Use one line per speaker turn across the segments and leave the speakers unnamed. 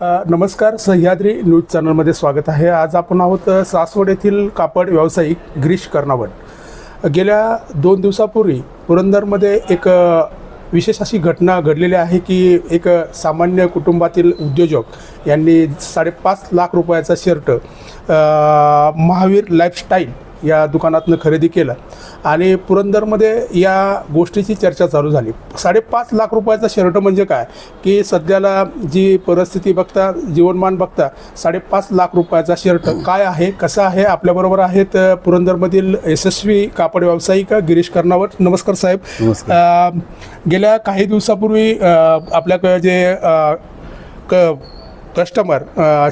नमस्कार सह्याद्री न्यूज चॅनलमध्ये स्वागत आहे. आज आपण आहोत सासवड येथील कापड व्यावसायिक गिरीश कर्णावट गेल्या दोन दिवसापूर्वी पुरंदरमध्ये एक विशेष अशी घटना घडलेली आहे की एक सामान्य कुटुंबातील उद्योजक यांनी साडेपाच लाख रुपयाचा शर्ट महावीर लाईफस्टाईल या दुकानातनं खरेदी केलं. आणि पुरंदरमध्ये या गोष्टीची चर्चा चालू झाली. साडेपाच लाख रुपयाचा शर्ट म्हणजे काय? की सध्याला जी परिस्थिती बघता जीवनमान बघता साडेपाच लाख रुपयाचा शर्ट काय आहे कसा आहे आपल्याबरोबर आहेत पुरंदरमधील यशस्वी कापड व्यावसायिक गिरीश कर्णावत. नमस्कार साहेब. गेल्या काही दिवसापूर्वी आपल्याकडे जे क कस्टमर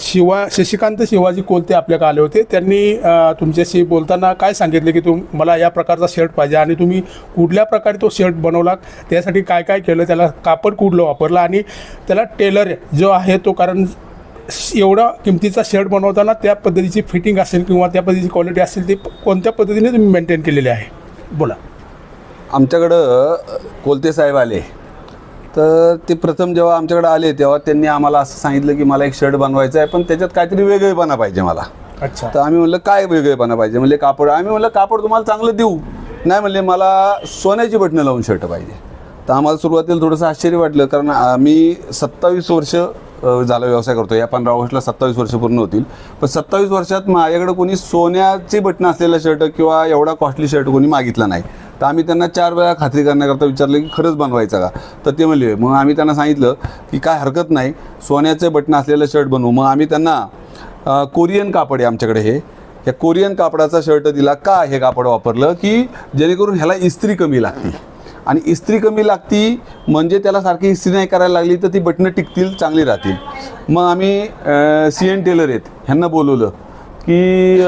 शिवा शशिकांत शिवाजी कोलते आपल्याकडे आले होते. त्यांनी तुमच्याशी बोलताना काय सांगितले की तुम मला या प्रकारचा शर्ट पाहिजे आणि तुम्ही कुठल्या प्रकारे तो शर्ट बनवला त्यासाठी काय काय केलं? त्याला कापड कुठलं वापरलं? आणि त्याला टेलर जो आहे तो कारण एवढा किमतीचा शर्ट बनवताना त्या पद्धतीची फिटिंग असेल किंवा त्या पद्धतीची क्वालिटी असेल ती कोणत्या पद्धतीने तुम्ही मेंटेन केलेली आहे? बोला.
आमच्याकडं कोलते साहेब आले. तर ते प्रथम जेव्हा आमच्याकडे आले तेव्हा त्यांनी आम्हाला असं सांगितलं की मला एक शर्ट बनवायचा आहे पण त्याच्यात काहीतरी वेगळेपणा पाहिजे मला.
अच्छा.
तर आम्ही म्हणलं काय वेगळेपणा पाहिजे? म्हणजे कापड. आम्ही म्हणलं कापड तुम्हाला चांगलं देऊ. नाही म्हणले मला सोन्याची बटणं लावून शर्ट पाहिजे. तर आम्हाला सुरुवातीला थोडंसं आश्चर्य वाटलं कारण आम्ही सत्तावीस वर्ष झालं व्यवसाय करतो. या पंधरा ऑगस्टला सत्तावीस वर्ष पूर्ण होतील. पण सत्तावीस वर्षात माझ्याकडे कोणी सोन्याची बटणं असलेला शर्ट किंवा एवढा कॉस्टली शर्ट कोणी मागितला नाही. तर आम्ही त्यांना चार वेळा खात्री करण्याकरता विचारलं की खरंच बनवायचा का? तर ते म्हणले मग आम्ही त्यांना सांगितलं की काय हरकत नाही सोन्याचे बटणं असलेलं शर्ट बनवू. मग आम्ही त्यांना कोरियन कापड आहे आमच्याकडे हे. या कोरियन कापडाचा शर्ट दिला. का हे कापड वापरलं? की जेणेकरून ह्याला इस्त्री कमी लागते आणि इस्त्री कमी लागती म्हणजे त्याला सारखी इस्त्री नाही करायला लागली तर ती बटणं टिकतील चांगली राहतील. मग आम्ही सी एन टेलर आहेत. ह्यांना बोलवलं की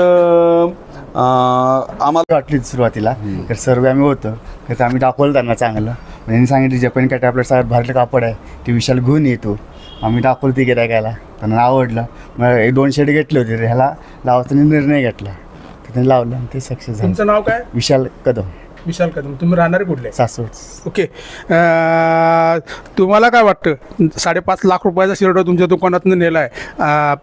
आम्हाला
वाटली सुरुवातीला तर सर्व आम्ही होतं. तर आम्ही दाखवलं त्यांना चांगलं. त्यांनी सांगितलं जपान कॅट आपल्या सगळ्यात भारीलं कापड आहे ते विशाल घेऊन येतो आम्ही दाखवलं ते गिरायकाला त्यांना आवडलं. मग एक दोन शेड घेतले होते तर ह्याला लावायचा निर्णय घेतला. तर त्यांनी लावलं आणि ते सक्सेस झालं.
तुमचं नाव काय?
विशाल कदम.
विशाल कदम तुम्ही राहणारे कुठले?
सासवड
ओके. अं, तुम्हाला काय वाटतं? साडेपाच लाख रुपयाचा शर्ट तुमच्या दुकानातून नेला आहे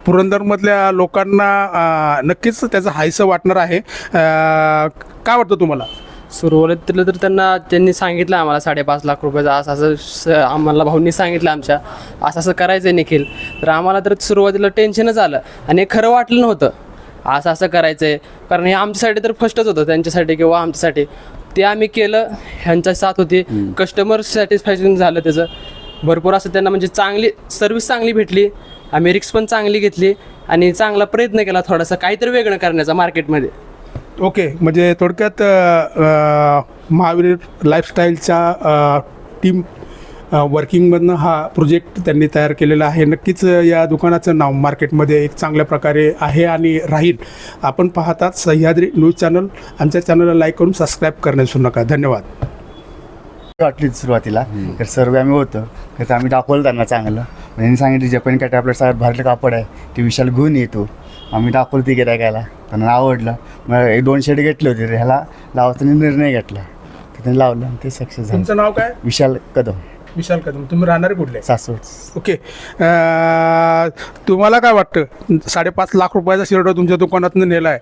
पुरंदरमधल्या लोकांना अं, नक्कीच त्याचं हायसं वाटणार आहे. अं, काय वाटतं तुम्हाला?
सुरुवातीला तर त्यांना त्यांनी सांगितलं आम्हाला साडेपाच लाख रुपयाचं असं असं स आम्हाला भाऊंनी सांगितलं आमच्या. असं असं करायचं आहे निखिल. तर आम्हाला तर सुरुवातीला टेन्शनच आलं. आणि हे खरं वाटलं नव्हतं. असं असं करायचं आहे कारण हे आमच्यासाठी तर फर्स्टच होतं त्यांच्यासाठी किंवा आमच्यासाठी. ते आम्ही केलं ह्यांच्या साथ होती. कस्टमर सॅटिस्फॅक्शन झालं त्याचं. भरपूर असं त्यांना म्हणजे चांगली सर्विस चांगली भेटली. आम्ही रिक्स पण चांगली घेतली आणि चांगला प्रयत्न केला थोडासा काहीतरी वेगळं करण्याचा मार्केटमध्ये
ओके म्हणजे थोडक्यात महावीर लाईफस्टाईलच्या टीम वर्किंगमधनं हा प्रोजेक्ट त्यांनी तयार केलेला आहे. नक्कीच या दुकानाचं नाव मार्केटमध्ये एक चांगल्या प्रकारे आहे आणि राहील. आपण पाहतात सह्याद्री न्यूज चॅनल आमच्या चॅनलला लाईक करून सबस्क्राईब करण्यास विसरू नका. धन्यवाद.
वाटली सुरुवातीला. तर सर्व आम्ही होतं. तर आम्ही दाखवलं त्यांना चांगलं. त्यांनी सांगितलं जपान कॅट आपल्या सगळ्यात भारीलं कापड आहे ते विशाल घेऊन येतो आम्ही दाखवलं ते गिरायकाला त्यांना आवडलं. मग एक दोन शेड घेतले होते. तर ह्याला लावायचा निर्णय घेतला. तर त्यांनी लावलं आणि ते सक्सेस झालं.
तुमचं नाव काय?
विशाल कदम.
विशाल कदम तुम्ही राहणारे कुठले?
सासवड.
ओके. अं, तुम्हाला काय वाटतं? साडेपाच लाख रुपयाचा शर्ट तुमच्या दुकानातून नेला आहे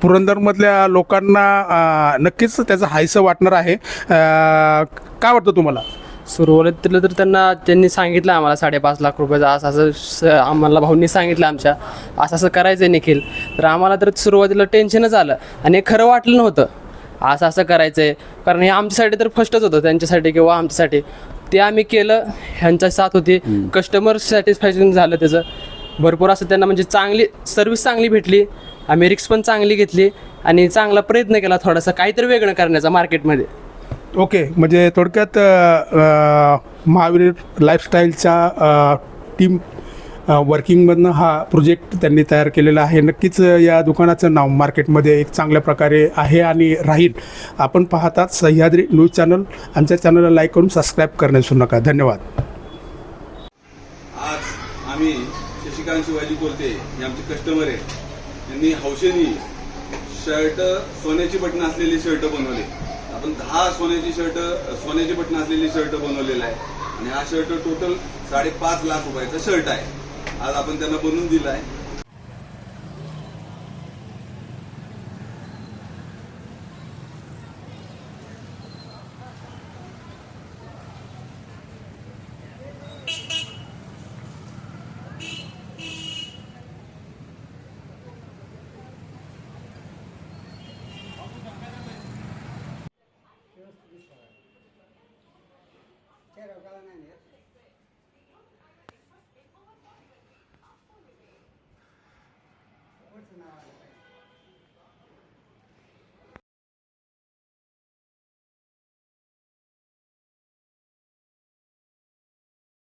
पुरंदरमधल्या लोकांना अं, नक्कीच त्याचं हायसं वाटणार आहे. अं, काय वाटतं तुम्हाला?
सुरुवातीला तर त्यांना त्यांनी सांगितलं आम्हाला साडेपाच लाख रुपयाचं असं असं स आम्हाला भाऊंनी सांगितलं आमच्या. असं असं करायचं आहे निखिल. तर आम्हाला तर सुरुवातीला टेन्शनच आलं. आणि हे खरं वाटलं नव्हतं. असं असं करायचं आहे कारण हे आमच्यासाठी तर फर्स्टच होतं त्यांच्यासाठी किंवा आमच्यासाठी. ते आम्ही केलं ह्यांच्या साथ होती. कस्टमर सॅटिस्फॅक्शन झालं त्याचं. भरपूर असं त्यांना म्हणजे चांगली सर्विस चांगली भेटली. आम्ही रिक्स पण चांगली घेतली आणि चांगला प्रयत्न केला थोडासा काहीतरी वेगळं करण्याचा मार्केटमध्ये
ओके म्हणजे थोडक्यात महावीर लाईफस्टाईलच्या टीम वर्किंगमधनं हा प्रोजेक्ट त्यांनी तयार केलेला आहे. नक्कीच या दुकानाचं नाव मार्केटमध्ये एक चांगल्या प्रकारे आहे आणि राहील. आपण पाहतात सह्याद्री न्यूज चॅनल आमच्या चॅनलला लाईक करून सबस्क्राईब करणे विसरू नका. धन्यवाद.
आज आम्ही शशिकांत शिवाजी कोलते हे आमचे कस्टमर आहेत. त्यांनी हौशेनी शर्ट सोन्याची बटणं असलेली शर्ट बनवले. आपण दहा सोन्याची शर्ट सोन्याची बटणं असलेली शर्ट बनवलेला आहे. आणि हा शर्ट टोटल साडेपाच लाख रुपयाचा शर्ट आहे. आज आपण त्यांना बनवून दिला आहे personality.